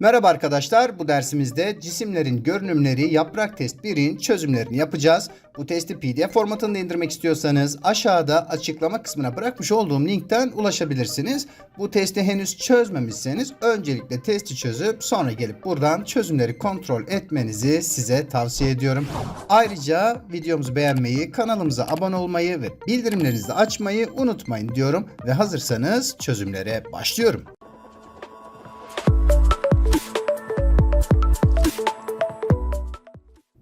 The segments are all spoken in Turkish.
Merhaba arkadaşlar. Bu dersimizde cisimlerin görünümleri yaprak test 1'in çözümlerini yapacağız. Bu testi PDF formatında indirmek istiyorsanız aşağıda açıklama kısmına bırakmış olduğum linkten ulaşabilirsiniz. Bu testi henüz çözmemişseniz öncelikle testi çözüp sonra gelip buradan çözümleri kontrol etmenizi size tavsiye ediyorum. Ayrıca videomuzu beğenmeyi, kanalımıza abone olmayı ve bildirimlerinizi açmayı unutmayın diyorum ve hazırsanız çözümlere başlıyorum.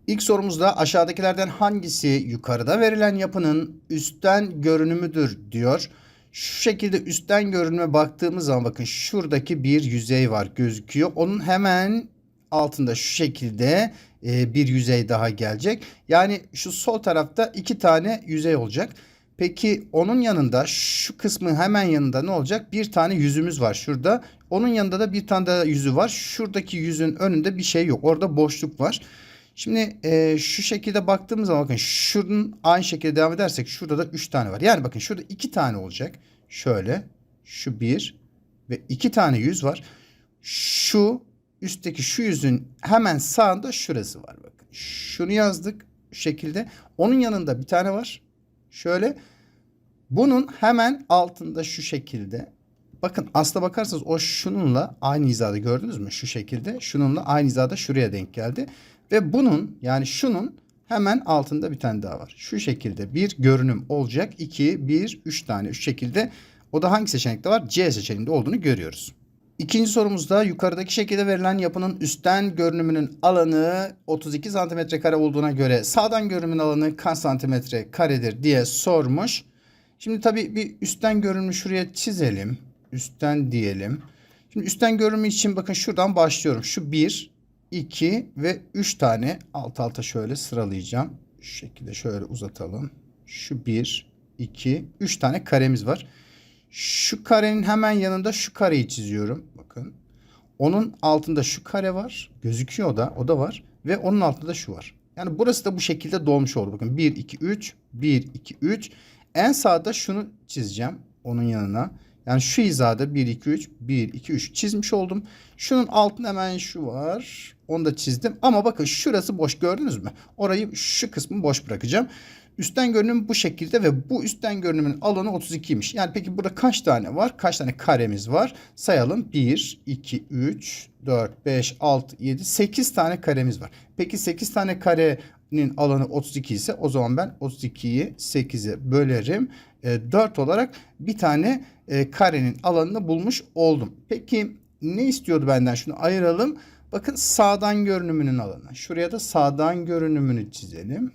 İlk sorumuzda aşağıdakilerden hangisi yukarıda verilen yapının üstten görünümüdür diyor. Şu şekilde üstten görünüme baktığımız zaman bakın şuradaki bir yüzey var gözüküyor. Onun hemen altında şu şekilde e, bir yüzey daha gelecek. Yani şu sol tarafta iki tane yüzey olacak. Peki onun yanında şu kısmın hemen yanında ne olacak? Bir tane yüzümüz var şurada. Onun yanında da bir tane daha yüzü var. Şuradaki yüzün önünde bir şey yok. Orada boşluk var. Şimdi e, şu şekilde baktığımız zaman bakın şunun aynı şekilde devam edersek şurada da 3 tane var. Yani bakın şurada 2 tane olacak. Şöyle şu bir ve 2 tane yüz var. Şu üstteki şu yüzün hemen sağında şurası var bakın. Şunu yazdık şu şekilde. Onun yanında bir tane var. Şöyle bunun hemen altında şu şekilde. Bakın asla bakarsanız o şununla aynı hizada gördünüz mü? Şu şekilde. Şununla aynı hizada şuraya denk geldi. Ve bunun yani şunun hemen altında bir tane daha var. Şu şekilde bir görünüm olacak. 2, 1, 3 tane şu şekilde. O da hangi seçenekte var? C seçeneğinde olduğunu görüyoruz. İkinci sorumuzda yukarıdaki şekilde verilen yapının üstten görünümünün alanı 32 santimetre kare olduğuna göre sağdan görünümün alanı kaç santimetre karedir diye sormuş. Şimdi tabii bir üstten görünümü şuraya çizelim. Üstten diyelim. Şimdi üstten görünümü için bakın şuradan başlıyorum. Şu 1, 2 ve 3 tane alt alta şöyle sıralayacağım. Şu şekilde şöyle uzatalım. Şu 1, 2, 3 tane karemiz var. Şu karenin hemen yanında şu kareyi çiziyorum. Bakın. Onun altında şu kare var. Gözüküyor da. O da var. Ve onun altında şu var. Yani burası da bu şekilde dolmuş oldu. Bakın 1, 2, 3. 1, 2, 3. En sağda şunu çizeceğim. Onun yanına. Yani şu hizada 1, 2, 3, 1, 2, 3 çizmiş oldum. Şunun altında hemen şu var. Onu da çizdim. Ama bakın şurası boş gördünüz mü? Orayı şu kısmı boş bırakacağım. Üstten görünüm bu şekilde ve bu üstten görünümün alanı 32'ymiş. Yani peki burada kaç tane var? Kaç tane karemiz var? Sayalım. 1, 2, 3, 4, 5, 6, 7, 8 tane karemiz var. Peki 8 tane karenin alanı 32 ise o zaman ben 32'yi 8'e bölerim. E, 4 olarak bir tane e, karenin alanını bulmuş oldum. Peki ne istiyordu benden? Şunu ayıralım. Bakın sağdan görünümünün alanı. Şuraya da sağdan görünümünü çizelim.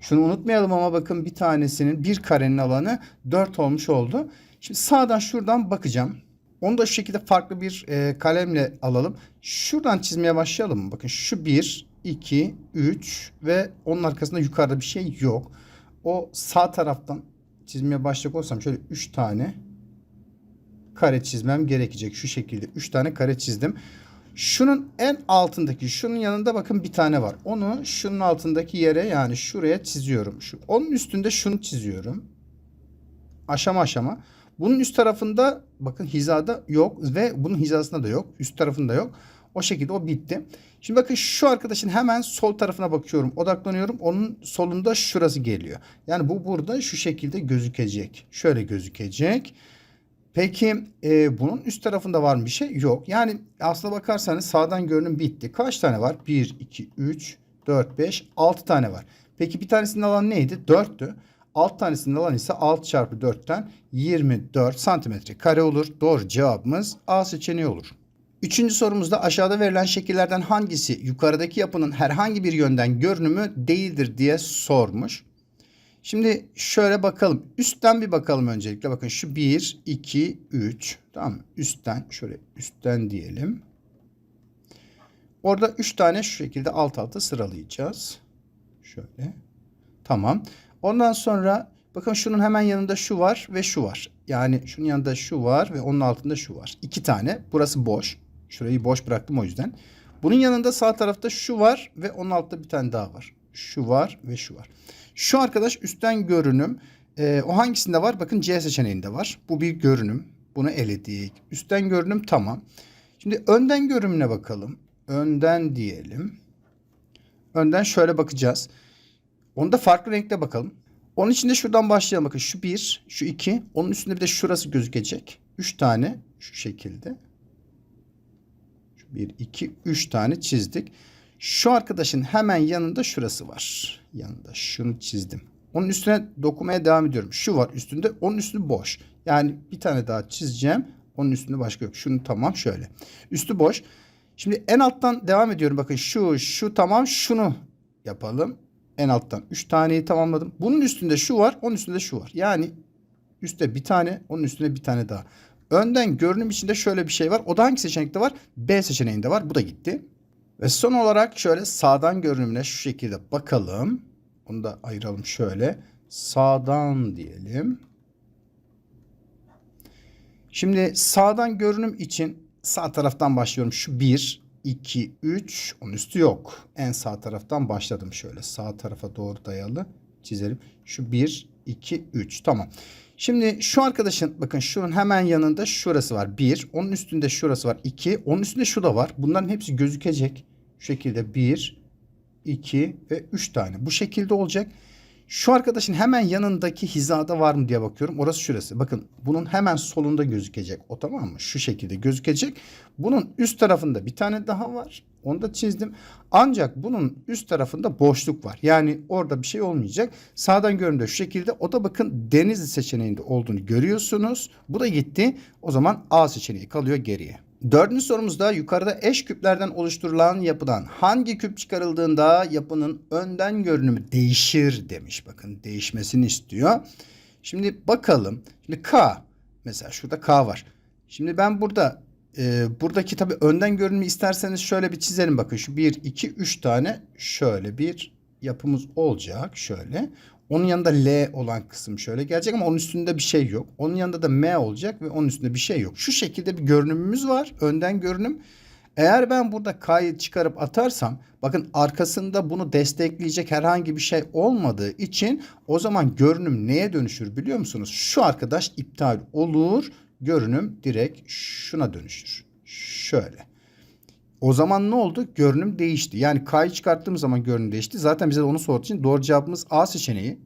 Şunu unutmayalım ama bakın bir tanesinin bir karenin alanı 4 olmuş oldu. Şimdi sağdan şuradan bakacağım. Onu da şu şekilde farklı bir e, kalemle alalım. Şuradan çizmeye başlayalım? Bakın şu 1, 2, 3 ve onun arkasında yukarıda bir şey yok. O sağ taraftan çizmeye başlayacak olsam şöyle 3 tane kare çizmem gerekecek. Şu şekilde 3 tane kare çizdim. Şunun en altındaki şunun yanında bakın bir tane var. Onu şunun altındaki yere yani şuraya çiziyorum. Şu, onun üstünde şunu çiziyorum. Aşama aşama. Bunun üst tarafında bakın hizada yok ve bunun hizasında da yok. Üst tarafında yok. O şekilde o bitti. Şimdi bakın şu arkadaşın hemen sol tarafına bakıyorum. Odaklanıyorum. Onun solunda şurası geliyor. Yani bu burada şu şekilde gözükecek. Şöyle gözükecek. Peki e, bunun üst tarafında var mı bir şey? Yok. Yani aslına bakarsanız sağdan görünüm bitti. Kaç tane var? 1, 2, 3, 4, 5, 6 tane var. Peki bir tanesinin alanı neydi? 4'tü. Alt tanesinin alanı ise 6 çarpı 4'ten 24 santimetre kare olur. Doğru cevabımız A seçeneği olur. Üçüncü sorumuzda aşağıda verilen şekillerden hangisi yukarıdaki yapının herhangi bir yönden görünümü değildir diye sormuş. Şimdi şöyle bakalım. Üstten bir bakalım öncelikle. Bakın şu 1, 2, 3. Tamam mı? Üstten şöyle üstten diyelim. Orada 3 tane şu şekilde alt alta sıralayacağız. Şöyle. Tamam. Ondan sonra bakın şunun hemen yanında şu var ve şu var. Yani şunun yanında şu var ve onun altında şu var. 2 tane. Burası boş. Şurayı boş bıraktım o yüzden. Bunun yanında sağ tarafta şu var ve onun altında bir tane daha var. Şu var ve şu var. Şu arkadaş üstten görünüm. Ee, o hangisinde var? Bakın C seçeneğinde var. Bu bir görünüm. Bunu eledik. Üstten görünüm tamam. Şimdi önden görünümüne bakalım. Önden diyelim. Önden şöyle bakacağız. Onu da farklı renkte bakalım. Onun için de şuradan başlayalım. Bakın şu bir, şu iki. Onun üstünde bir de şurası gözükecek. Üç tane şu şekilde. Şu bir, iki, üç tane çizdik. Şu arkadaşın hemen yanında şurası var. Yanında şunu çizdim. Onun üstüne dokumaya devam ediyorum. Şu var üstünde. Onun üstü boş. Yani bir tane daha çizeceğim. Onun üstünde başka yok. Şunu tamam şöyle. Üstü boş. Şimdi en alttan devam ediyorum. Bakın şu, şu tamam. Şunu yapalım. En alttan 3 taneyi tamamladım. Bunun üstünde şu var. Onun üstünde şu var. Yani üstte bir tane. Onun üstünde bir tane daha. Önden görünüm içinde şöyle bir şey var. O da hangi seçenekte var? B seçeneğinde var. Bu da gitti. Ve son olarak şöyle sağdan görünümüne şu şekilde bakalım. Onu da ayıralım şöyle. Sağdan diyelim. Şimdi sağdan görünüm için sağ taraftan başlıyorum. Şu 1, 2, 3. Onun üstü yok. En sağ taraftan başladım şöyle. Sağ tarafa doğru dayalı çizelim. Şu 1, 2, 3. Tamam. Şimdi şu arkadaşın bakın şunun hemen yanında şurası var. 1. Onun üstünde şurası var. 2. Onun üstünde şu da var. Bunların hepsi gözükecek. Şu şekilde 1, 2 ve 3 tane. Bu şekilde olacak. Şu arkadaşın hemen yanındaki hizada var mı diye bakıyorum. Orası şurası. Bakın bunun hemen solunda gözükecek. O tamam mı? Şu şekilde gözükecek. Bunun üst tarafında bir tane daha var. Onu da çizdim. Ancak bunun üst tarafında boşluk var. Yani orada bir şey olmayacak. Sağdan göründüğü şu şekilde. O da bakın Denizli seçeneğinde olduğunu görüyorsunuz. Bu da gitti. O zaman A seçeneği kalıyor geriye. Dördüncü sorumuzda yukarıda eş küplerden oluşturulan yapıdan hangi küp çıkarıldığında yapının önden görünümü değişir demiş. Bakın değişmesini istiyor. Şimdi bakalım. Şimdi K mesela şurada K var. Şimdi ben burada e, buradaki tabii önden görünümü isterseniz şöyle bir çizelim. Bakın şu 1, 2, 3 tane şöyle bir yapımız olacak. Şöyle. Onun yanında L olan kısım şöyle gelecek ama onun üstünde bir şey yok. Onun yanında da M olacak ve onun üstünde bir şey yok. Şu şekilde bir görünümümüz var. Önden görünüm. Eğer ben burada K'yı çıkarıp atarsam bakın arkasında bunu destekleyecek herhangi bir şey olmadığı için o zaman görünüm neye dönüşür biliyor musunuz? Şu arkadaş iptal olur. Görünüm direkt şuna dönüşür. Şöyle. O zaman ne oldu? Görünüm değişti. Yani K'yı çıkarttığımız zaman görünüm değişti. Zaten bize de onu sorduğu için doğru cevabımız A seçeneği.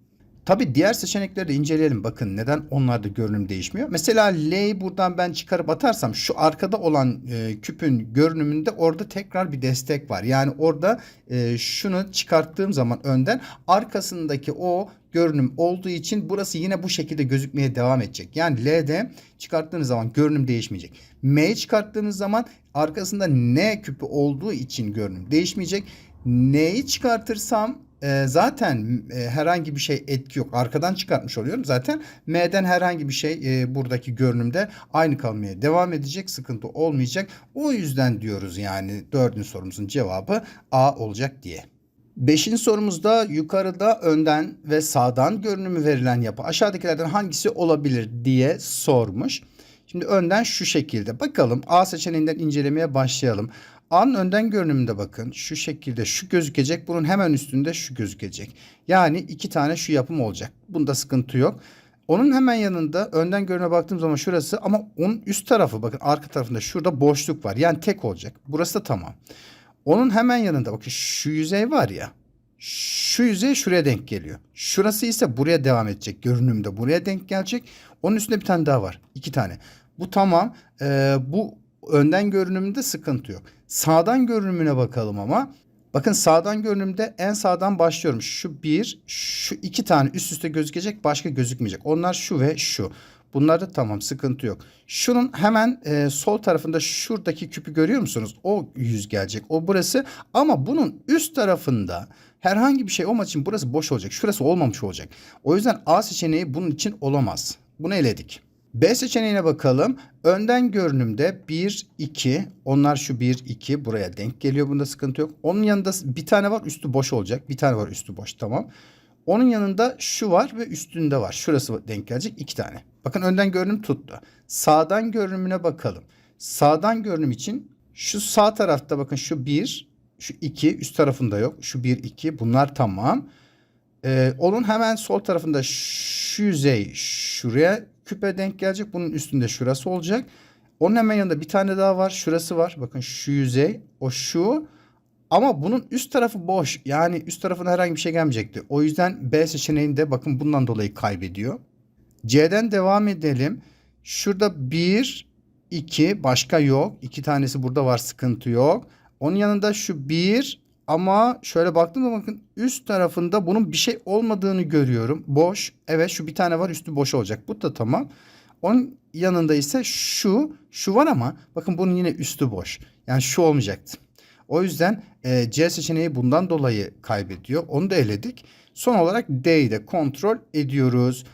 Tabi diğer seçenekleri de inceleyelim. Bakın neden onlarda görünüm değişmiyor. Mesela L'yi buradan ben çıkarıp atarsam şu arkada olan e, küpün görünümünde orada tekrar bir destek var. Yani orada e, şunu çıkarttığım zaman önden arkasındaki o görünüm olduğu için burası yine bu şekilde gözükmeye devam edecek. Yani L'de çıkarttığınız zaman görünüm değişmeyecek. M'yi çıkarttığınız zaman arkasında N küpü olduğu için görünüm değişmeyecek. N'yi çıkartırsam e, zaten e, herhangi bir şey etki yok. Arkadan çıkartmış oluyorum. Zaten M'den herhangi bir şey e, buradaki görünümde aynı kalmaya devam edecek. Sıkıntı olmayacak. O yüzden diyoruz yani dördüncü sorumuzun cevabı A olacak diye. Beşinci sorumuzda yukarıda önden ve sağdan görünümü verilen yapı aşağıdakilerden hangisi olabilir diye sormuş. Şimdi önden şu şekilde bakalım A seçeneğinden incelemeye başlayalım. A'nın önden görünümünde bakın şu şekilde şu gözükecek bunun hemen üstünde şu gözükecek. Yani iki tane şu yapım olacak. Bunda sıkıntı yok. Onun hemen yanında önden görünüme baktığım zaman şurası ama onun üst tarafı bakın arka tarafında şurada boşluk var. Yani tek olacak. Burası da tamam. Onun hemen yanında bakın şu yüzey var ya. Şu yüzey şuraya denk geliyor. Şurası ise buraya devam edecek. Görünümde buraya denk gelecek. Onun üstünde bir tane daha var. İki tane. Bu tamam. Ee, bu önden görünümünde sıkıntı yok. Sağdan görünümüne bakalım ama. Bakın sağdan görünümde en sağdan başlıyorum. Şu bir, şu iki tane üst üste gözükecek başka gözükmeyecek. Onlar şu ve şu. Bunlar da tamam sıkıntı yok. Şunun hemen e, sol tarafında şuradaki küpü görüyor musunuz? O yüz gelecek. O burası ama bunun üst tarafında herhangi bir şey olmadığı için burası boş olacak. Şurası olmamış olacak. O yüzden A seçeneği bunun için olamaz. Bunu eledik. B seçeneğine bakalım. Önden görünümde 1, 2. Onlar şu 1, 2 buraya denk geliyor. Bunda sıkıntı yok. Onun yanında bir tane var üstü boş olacak. Bir tane var üstü boş tamam. Onun yanında şu var ve üstünde var. Şurası denk gelecek iki tane. Bakın önden görünüm tuttu. Sağdan görünümüne bakalım. Sağdan görünüm için şu sağ tarafta bakın şu 1, şu 2 üst tarafında yok. Şu 1, 2 bunlar tamam. Ee, onun hemen sol tarafında şu yüzey şuraya küpe denk gelecek. Bunun üstünde şurası olacak. Onun hemen yanında bir tane daha var. Şurası var. Bakın şu yüzey. O şu. Ama bunun üst tarafı boş. Yani üst tarafına herhangi bir şey gelmeyecekti. O yüzden B seçeneğinde bakın bundan dolayı kaybediyor. C'den devam edelim. Şurada 1, 2 başka yok. İki tanesi burada var sıkıntı yok. Onun yanında şu 1 ama şöyle baktığımda bakın üst tarafında bunun bir şey olmadığını görüyorum. Boş. Evet şu bir tane var üstü boş olacak. Bu da tamam. Onun yanında ise şu, şu var ama bakın bunun yine üstü boş. Yani şu olmayacaktı. O yüzden e, C seçeneği bundan dolayı kaybediyor. Onu da eledik. Son olarak D'yi de kontrol ediyoruz.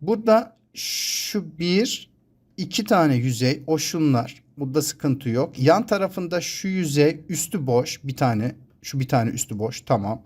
Burada şu bir, iki tane yüzey, o şunlar. Burada sıkıntı yok. Yan tarafında şu yüzey üstü boş. Bir tane, şu bir tane üstü boş. Tamam.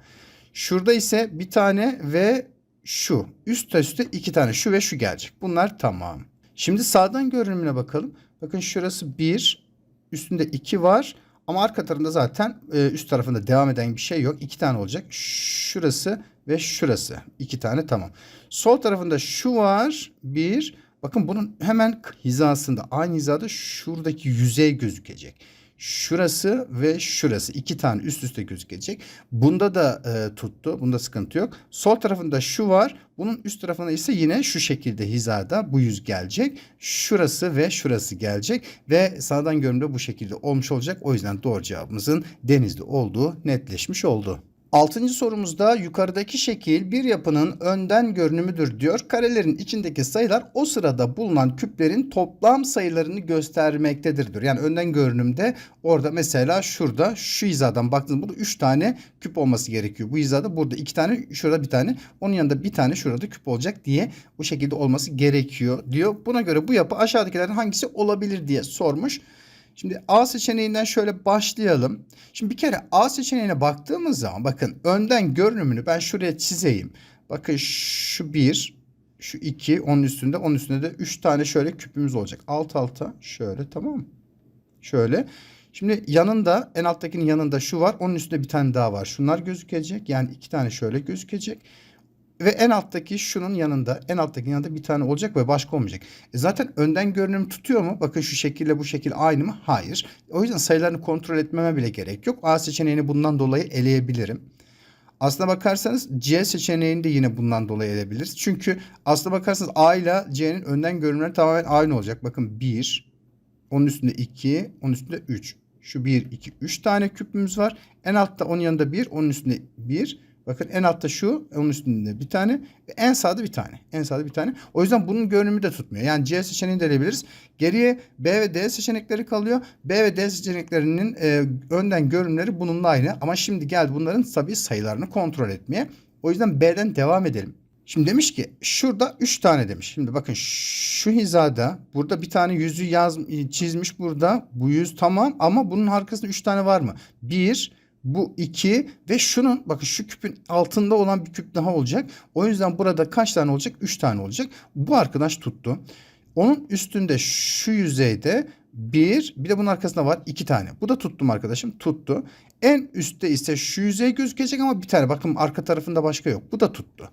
Şurada ise bir tane ve şu. Üst üste iki tane şu ve şu gelecek. Bunlar tamam. Şimdi sağdan görünümüne bakalım. Bakın şurası bir, üstünde iki var. Ama arka tarafında zaten e, üst tarafında devam eden bir şey yok. İki tane olacak. Şurası ve şurası. İki tane tamam. Sol tarafında şu var. Bir. Bakın bunun hemen hizasında aynı hizada şuradaki yüzey gözükecek. Şurası ve şurası iki tane üst üste gözükecek. Bunda da e, tuttu. Bunda sıkıntı yok. Sol tarafında şu var. Bunun üst tarafında ise yine şu şekilde hizada bu yüz gelecek. Şurası ve şurası gelecek. Ve sağdan görünümde bu şekilde olmuş olacak. O yüzden doğru cevabımızın denizli olduğu netleşmiş oldu. Altıncı sorumuzda yukarıdaki şekil bir yapının önden görünümüdür diyor. Karelerin içindeki sayılar o sırada bulunan küplerin toplam sayılarını göstermektedir diyor. Yani önden görünümde orada mesela şurada şu hizadan baktığınızda burada 3 tane küp olması gerekiyor. Bu hizada burada 2 tane şurada bir tane onun yanında bir tane şurada küp olacak diye bu şekilde olması gerekiyor diyor. Buna göre bu yapı aşağıdakilerden hangisi olabilir diye sormuş. Şimdi A seçeneğinden şöyle başlayalım. Şimdi bir kere A seçeneğine baktığımız zaman bakın önden görünümünü ben şuraya çizeyim. Bakın şu bir, şu iki, onun üstünde, onun üstünde de üç tane şöyle küpümüz olacak. Alt alta şöyle tamam? Şöyle. Şimdi yanında en alttakinin yanında şu var. Onun üstünde bir tane daha var. Şunlar gözükecek. Yani iki tane şöyle gözükecek. Ve en alttaki şunun yanında, en alttaki yanında bir tane olacak ve başka olmayacak. E zaten önden görünüm tutuyor mu? Bakın şu şekilde bu şekil aynı mı? Hayır. O yüzden sayılarını kontrol etmeme bile gerek yok. A seçeneğini bundan dolayı eleyebilirim. Aslına bakarsanız C seçeneğini de yine bundan dolayı eleyebiliriz. Çünkü aslına bakarsanız A ile C'nin önden görünümleri tamamen aynı olacak. Bakın 1, onun üstünde 2, onun üstünde 3. Şu 1, 2, 3 tane küpümüz var. En altta onun yanında 1, onun üstünde 1. Bakın en altta şu, onun üstünde bir tane en sağda bir tane. En sağda bir tane. O yüzden bunun görünümü de tutmuyor. Yani C seçeneğini de eleyebiliriz. Geriye B ve D seçenekleri kalıyor. B ve D seçeneklerinin e, önden görünümleri bununla aynı. Ama şimdi geldi bunların tabii sayılarını kontrol etmeye. O yüzden B'den devam edelim. Şimdi demiş ki şurada 3 tane demiş. Şimdi bakın şu hizada burada bir tane yüzü yaz, çizmiş burada. Bu yüz tamam ama bunun arkasında 3 tane var mı? 1, bu 2 ve şunun bakın şu küpün altında olan bir küp daha olacak. O yüzden burada kaç tane olacak? 3 tane olacak. Bu arkadaş tuttu. Onun üstünde şu yüzeyde bir, bir de bunun arkasında var iki tane. Bu da tuttum arkadaşım. Tuttu. En üstte ise şu yüzey gözükecek ama bir tane. Bakın arka tarafında başka yok. Bu da tuttu.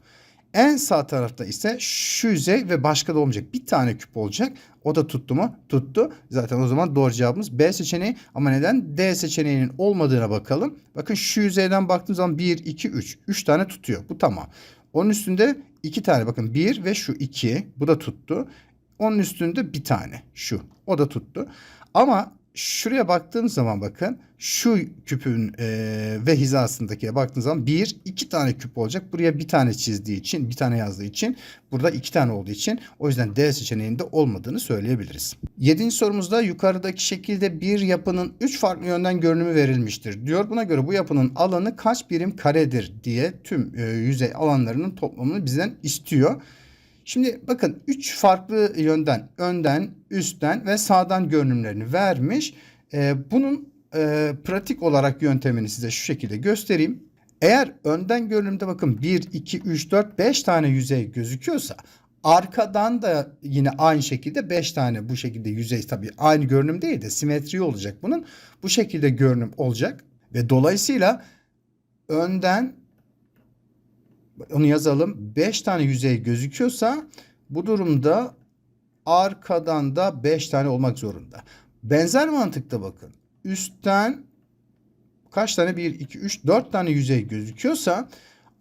En sağ tarafta ise şu yüzey ve başka da olmayacak. Bir tane küp olacak. O da tuttu mu? Tuttu. Zaten o zaman doğru cevabımız B seçeneği. Ama neden? D seçeneğinin olmadığına bakalım. Bakın şu yüzeyden baktığım zaman 1, 2, 3. 3 tane tutuyor. Bu tamam. Onun üstünde 2 tane bakın 1 ve şu 2. Bu da tuttu. Onun üstünde bir tane şu. O da tuttu. Ama şuraya baktığım zaman bakın şu küpün e, ve hizasındakiye baktığınız zaman bir iki tane küp olacak. Buraya bir tane çizdiği için bir tane yazdığı için burada iki tane olduğu için o yüzden D seçeneğinde olmadığını söyleyebiliriz. Yedinci sorumuzda yukarıdaki şekilde bir yapının üç farklı yönden görünümü verilmiştir diyor. Buna göre bu yapının alanı kaç birim karedir diye tüm e, yüzey alanlarının toplamını bizden istiyor. Şimdi bakın 3 farklı yönden önden, üstten ve sağdan görünümlerini vermiş. Ee, bunun e, pratik olarak yöntemini size şu şekilde göstereyim. Eğer önden görünümde bakın 1, 2, 3, 4, 5 tane yüzey gözüküyorsa arkadan da yine aynı şekilde 5 tane bu şekilde yüzey tabii aynı görünüm değil de simetri olacak bunun. Bu şekilde görünüm olacak ve dolayısıyla önden onu yazalım. 5 tane yüzey gözüküyorsa bu durumda arkadan da 5 tane olmak zorunda. Benzer mantıkta bakın. Üstten kaç tane? 1, 2, 3, 4 tane yüzey gözüküyorsa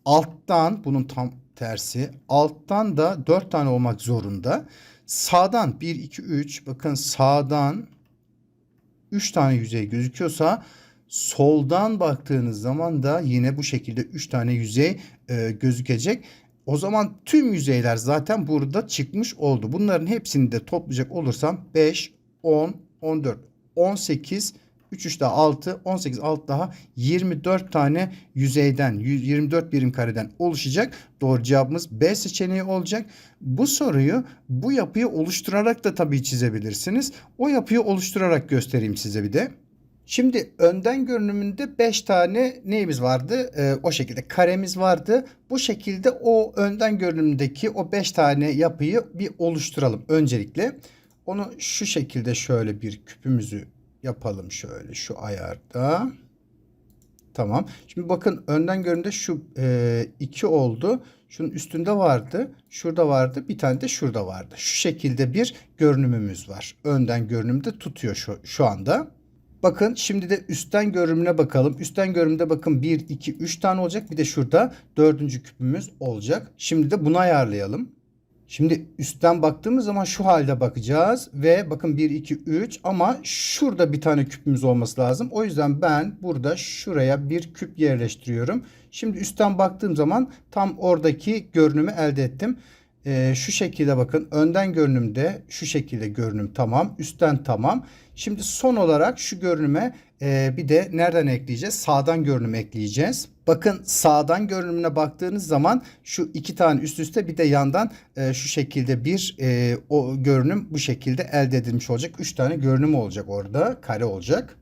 alttan bunun tam tersi alttan da 4 tane olmak zorunda. Sağdan 1, 2, 3 bakın sağdan 3 tane yüzey gözüküyorsa soldan baktığınız zaman da yine bu şekilde 3 tane yüzey e, gözükecek. O zaman tüm yüzeyler zaten burada çıkmış oldu. Bunların hepsini de toplayacak olursam 5, 10, 14, 18, 3 3 daha 6, 18 6 daha 24 tane yüzeyden 24 birim kareden oluşacak. Doğru cevabımız B seçeneği olacak. Bu soruyu bu yapıyı oluşturarak da tabii çizebilirsiniz. O yapıyı oluşturarak göstereyim size bir de. Şimdi önden görünümünde 5 tane neyimiz vardı? Ee, o şekilde karemiz vardı. Bu şekilde o önden görünümdeki o 5 tane yapıyı bir oluşturalım öncelikle. Onu şu şekilde şöyle bir küpümüzü yapalım şöyle şu ayarda. Tamam. Şimdi bakın önden görünümde şu 2 e, oldu. Şunun üstünde vardı. Şurada vardı. Bir tane de şurada vardı. Şu şekilde bir görünümümüz var. Önden görünümde tutuyor şu, şu anda. Bakın şimdi de üstten görünümüne bakalım. Üstten görünümde bakın 1, 2, 3 tane olacak. Bir de şurada dördüncü küpümüz olacak. Şimdi de bunu ayarlayalım. Şimdi üstten baktığımız zaman şu halde bakacağız. Ve bakın 1, 2, 3 ama şurada bir tane küpümüz olması lazım. O yüzden ben burada şuraya bir küp yerleştiriyorum. Şimdi üstten baktığım zaman tam oradaki görünümü elde ettim. Ee, şu şekilde bakın önden görünümde şu şekilde görünüm tamam. Üstten tamam. Şimdi son olarak şu görünüme e, bir de nereden ekleyeceğiz? Sağdan görünüm ekleyeceğiz. Bakın sağdan görünümüne baktığınız zaman şu iki tane üst üste bir de yandan e, şu şekilde bir e, o görünüm bu şekilde elde edilmiş olacak. Üç tane görünüm olacak orada. Kare olacak.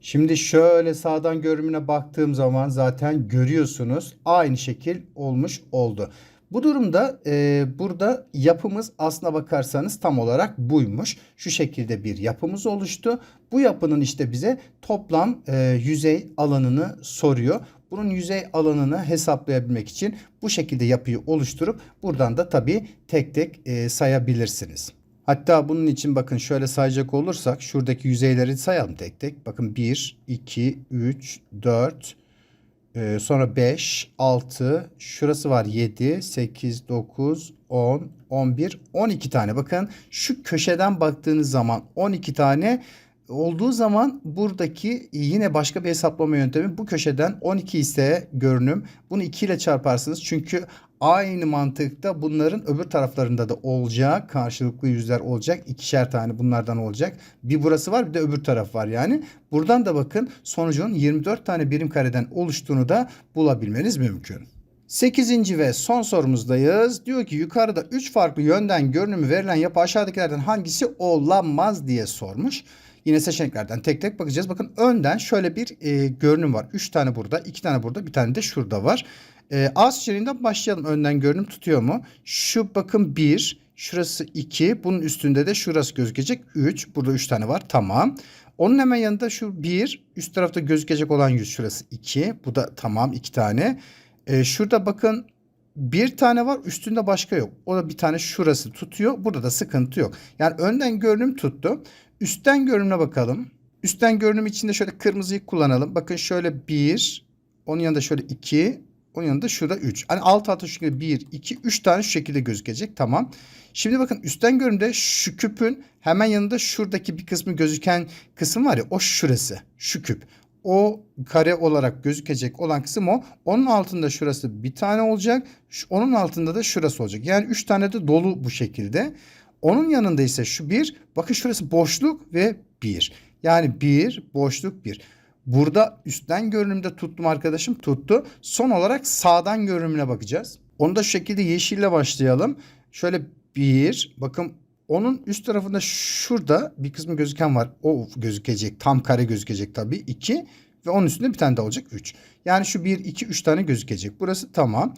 Şimdi şöyle sağdan görünümüne baktığım zaman zaten görüyorsunuz. Aynı şekil olmuş oldu. Bu durumda e, burada yapımız aslına bakarsanız tam olarak buymuş. Şu şekilde bir yapımız oluştu. Bu yapının işte bize toplam e, yüzey alanını soruyor. Bunun yüzey alanını hesaplayabilmek için bu şekilde yapıyı oluşturup buradan da tabii tek tek e, sayabilirsiniz. Hatta bunun için bakın şöyle sayacak olursak şuradaki yüzeyleri sayalım tek tek. Bakın 1, 2, 3, 4, ee, sonra 5, 6, şurası var 7, 8, 9, 10, 11, 12 tane. Bakın şu köşeden baktığınız zaman 12 tane olduğu zaman buradaki yine başka bir hesaplama yöntemi bu köşeden 12 ise görünüm bunu 2 ile çarparsınız. Çünkü aynı mantıkta bunların öbür taraflarında da olacak. Karşılıklı yüzler olacak. ikişer tane bunlardan olacak. Bir burası var bir de öbür taraf var yani. Buradan da bakın sonucun 24 tane birim kareden oluştuğunu da bulabilmeniz mümkün. 8. ve son sorumuzdayız. Diyor ki yukarıda 3 farklı yönden görünümü verilen yapı aşağıdakilerden hangisi olamaz diye sormuş. Yine seçeneklerden tek tek bakacağız. Bakın önden şöyle bir e, görünüm var. 3 tane burada, 2 tane burada, bir tane de şurada var. E, A seçeneğinden başlayalım. Önden görünüm tutuyor mu? Şu bakın 1, şurası 2, bunun üstünde de şurası gözükecek 3. Burada 3 tane var. Tamam. Onun hemen yanında şu 1, üst tarafta gözükecek olan yüz şurası 2. Bu da tamam 2 tane. E, şurada bakın bir tane var üstünde başka yok. O da bir tane şurası tutuyor. Burada da sıkıntı yok. Yani önden görünüm tuttu. Üstten görünüme bakalım. Üstten görünüm içinde şöyle kırmızıyı kullanalım. Bakın şöyle 1, onun yanında şöyle 2, onun yanında şurada 3. Hani alt alta şu şekilde 1, 2, 3 tane şu şekilde gözükecek. Tamam. Şimdi bakın üstten görünümde şu küpün hemen yanında şuradaki bir kısmı gözüken kısım var ya o şurası. Şu küp. O kare olarak gözükecek olan kısım o. Onun altında şurası bir tane olacak. Onun altında da şurası olacak. Yani 3 tane de dolu bu şekilde. Onun yanında ise şu bir. Bakın şurası boşluk ve bir. Yani bir boşluk bir. Burada üstten görünümde tuttum arkadaşım tuttu. Son olarak sağdan görünümüne bakacağız. Onu da şu şekilde yeşille başlayalım. Şöyle bir bakın onun üst tarafında şurada bir kısmı gözüken var. O gözükecek. Tam kare gözükecek tabii. 2 ve onun üstünde bir tane daha olacak 3. Yani şu 1 2 3 tane gözükecek. Burası tamam.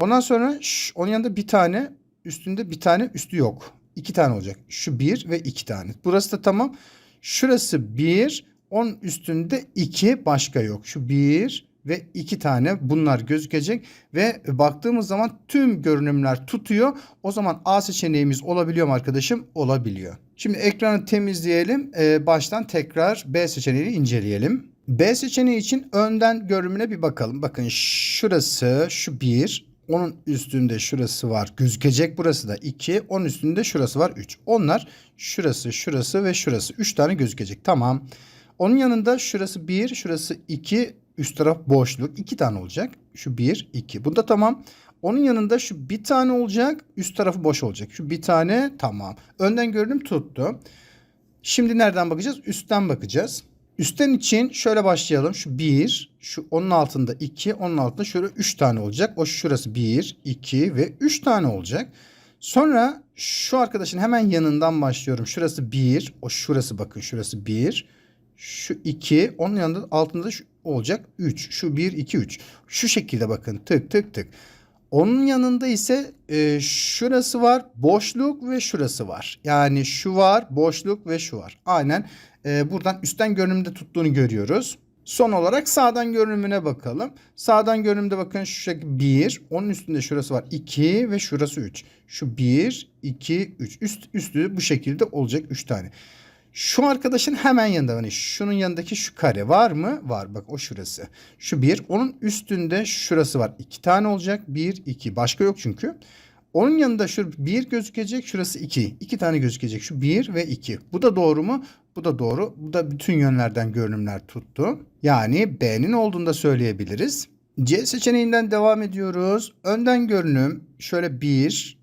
Ondan sonra şş, onun yanında bir tane üstünde bir tane üstü yok. 2 tane olacak. Şu 1 ve 2 tane. Burası da tamam. Şurası 1, onun üstünde 2 başka yok. Şu 1 ve 2 tane bunlar gözükecek ve baktığımız zaman tüm görünümler tutuyor. O zaman A seçeneğimiz olabiliyor mu arkadaşım? Olabiliyor. Şimdi ekranı temizleyelim. Ee, baştan tekrar B seçeneğini inceleyelim. B seçeneği için önden görünümüne bir bakalım. Bakın şurası şu 1. Onun üstünde şurası var. Gözükecek burası da 2. Onun üstünde şurası var 3. Onlar şurası, şurası ve şurası. 3 tane gözükecek. Tamam. Onun yanında şurası 1, şurası 2. Üst taraf boşluk. 2 tane olacak. Şu 1, 2. Bunda tamam. Onun yanında şu bir tane olacak. Üst tarafı boş olacak. Şu bir tane tamam. Önden görünüm tuttu. Şimdi nereden bakacağız? Üstten bakacağız. Üstten için şöyle başlayalım. Şu 1, şu onun altında 2, onun altında şöyle 3 tane olacak. O şurası 1, 2 ve 3 tane olacak. Sonra şu arkadaşın hemen yanından başlıyorum. Şurası 1, o şurası bakın şurası 1. Şu 2, onun yanında altında şu olacak 3. Şu 1, 2, 3. Şu şekilde bakın tık tık tık. Onun yanında ise e, şurası var, boşluk ve şurası var. Yani şu var, boşluk ve şu var. Aynen e, buradan üstten görünümde tuttuğunu görüyoruz. Son olarak sağdan görünümüne bakalım. Sağdan görünümde bakın şu şekilde 1, onun üstünde şurası var 2 ve şurası 3. Şu 1, 2, 3. Üst, üstü bu şekilde olacak 3 tane. Şu arkadaşın hemen yanında hani şunun yanındaki şu kare var mı? Var. Bak o şurası. Şu bir. Onun üstünde şurası var. iki tane olacak. Bir, iki. Başka yok çünkü. Onun yanında şu bir gözükecek. Şurası iki. İki tane gözükecek. Şu bir ve iki. Bu da doğru mu? Bu da doğru. Bu da bütün yönlerden görünümler tuttu. Yani B'nin olduğunu da söyleyebiliriz. C seçeneğinden devam ediyoruz. Önden görünüm şöyle 1,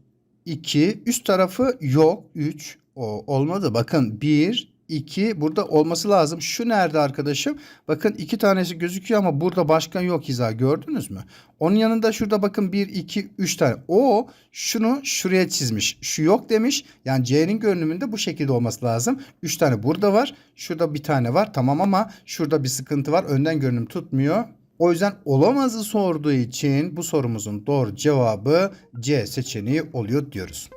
2, üst tarafı yok 3, o olmadı. Bakın 1, 2 burada olması lazım. Şu nerede arkadaşım? Bakın iki tanesi gözüküyor ama burada başka yok hiza gördünüz mü? Onun yanında şurada bakın 1, 2, 3 tane. O şunu şuraya çizmiş. Şu yok demiş. Yani C'nin görünümünde bu şekilde olması lazım. 3 tane burada var. Şurada bir tane var. Tamam ama şurada bir sıkıntı var. Önden görünüm tutmuyor. O yüzden olamazı sorduğu için bu sorumuzun doğru cevabı C seçeneği oluyor diyoruz.